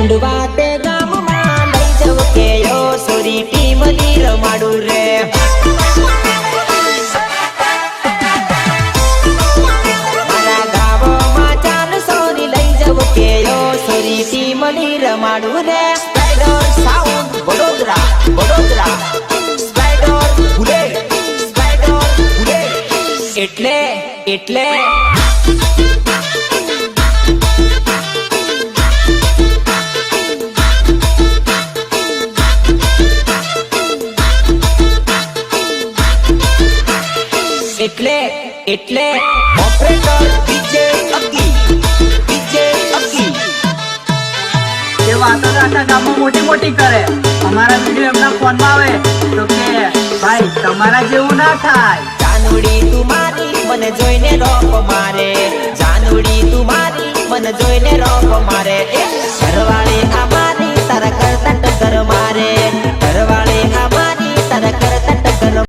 યુંડવા તે ગામમાં રમાડું રે. મારા ગામમાં ચાલ સોરી લઈ જવ કે યો સોરી રમાડું એટલે એટલે એટલે એટલે. ઓપરેટર ડીજે અકી ડીજે અકી એ વાતો આખા ગામમાં મોટી મોટી કરે. અમારા વીડિયો એમના ફોનમાં આવે તો કે ભાઈ તમારા જેવું ના થાય. જાનુડી તું મારી મને જોઈને રોપ મારે. જાનુડી તું મારી મને જોઈને રોપ મારે. એ ઘરવાળી